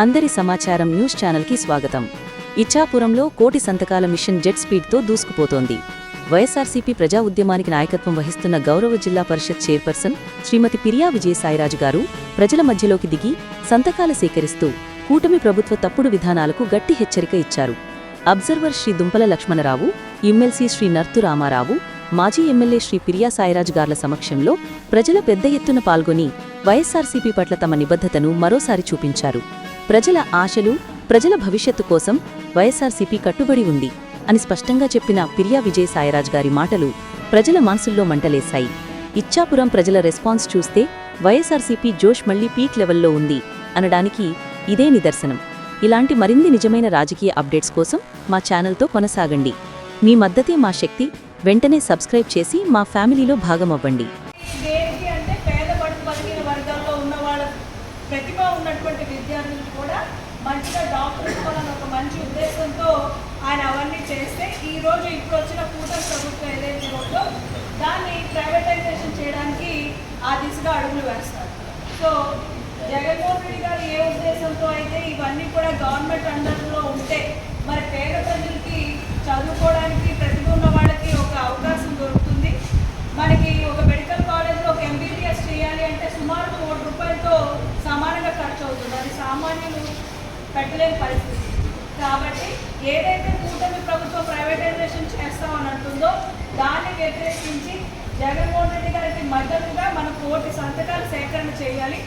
అందరి సమాచారం న్యూస్ ఛానల్కి స్వాగతం. ఇచ్చాపురంలో కోటి సంతకాల మిషన్ జెట్ స్పీడ్తో దూసుకుపోతోంది. వైఎస్ఆర్సీపీ ప్రజా ఉద్యమానికి నాయకత్వం వహిస్తున్న గౌరవ జిల్లా పరిషత్ చైర్పర్సన్ శ్రీమతి పిరియా విజయసాయిరాజు గారు ప్రజల మధ్యలోకి దిగి సంతకాలు సేకరిస్తూ కూటమి ప్రభుత్వ తప్పుడు విధానాలకు గట్టి హెచ్చరిక ఇచ్చారు. అబ్జర్వర్ శ్రీ దుంపల లక్ష్మణరావు ఎమ్మెల్సీ శ్రీ నర్తు రామారావు మాజీ ఎమ్మెల్యే శ్రీ పిరియా సాయిరాజ్ గార్ల సమక్షంలో ప్రజల పెద్ద ఎత్తున పాల్గొని వైఎస్సార్సీపీ పట్ల తమ నిబద్ధతను మరోసారి చూపించారు. ప్రజల ఆశలు ప్రజల భవిష్యత్తు కోసం వైఎస్ఆర్సీపీ కట్టుబడి ఉంది అని స్పష్టంగా చెప్పిన పిరియా విజయ్ సాయిరాజ్ గారి మాటలు ప్రజల మనసుల్లో మంటలేశాయి. ఇచ్చాపురం ప్రజల రెస్పాన్స్ చూస్తే వైఎస్ఆర్సీపీ జోష్ మళ్ళీ పీక్ లెవెల్లో ఉంది అనడానికి ఇదే నిదర్శనం. ఇలాంటి మరిన్ని నిజమైన రాజకీయ అప్డేట్స్ కోసం మా ఛానల్తో కొనసాగండి. మీ మద్దతే మా శక్తి వెంటనే సబ్స్క్రైబ్ చేసి మా ఫ్యామిలీలో భాగమవ్వండి. ఉన్నటువంటి విద్యార్థులు కూడా మంచిగా డాక్టర్ అవ్వాలని ఒక మంచి ఉద్దేశంతో ఆయన అవన్నీ చేస్తే ఈ రోజు ఇప్పుడు వచ్చిన కూటమి ప్రభుత్వం ఏదైతే ఉందో దాన్ని ప్రైవేటైజేషన్ చేయడానికి ఆ దిశగా అడుగులు వేస్తారు. సో జగన్మోహన్ రెడ్డి గారు ఏ ఉద్దేశంతో అయితే ఇవన్నీ కూడా గవర్నమెంట్ అండర్లో ఉంటే మరి పేద ప్రజలకి చదువుకోవడానికి సామాన్యులు పెట్టలేని పరిస్థితి. కాబట్టి ఏదైతే కూటమి ప్రభుత్వం ప్రైవేటైజేషన్ చేస్తామని అంటుందో దాన్ని వ్యతిరేకించి జగన్మోహన్ రెడ్డి గారికి మద్దతుగా మనం కోటి సంతకాలు సేకరణ చేయాలి.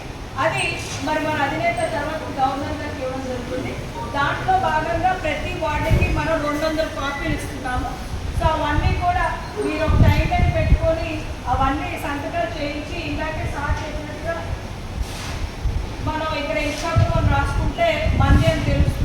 అది మరి మన అధినేత తర్వాత గవర్నర్ గారికి ఇవ్వడం జరుగుతుంది. దాంట్లో భాగంగా ప్రతి వార్డుకి మనం రెండు వందల కాపీలు ఇస్తున్నాము. సో అవన్నీ కూడా మీరు ఒక టైం అని పెట్టుకొని అవన్నీ సంతకాలు చేయించి ఇందాకే సార్ చెప్పినట్టుగా మనం ఇక్కడ ఇచ్చాము రాసుకుంటే మంది అని తెలుస్తుంది.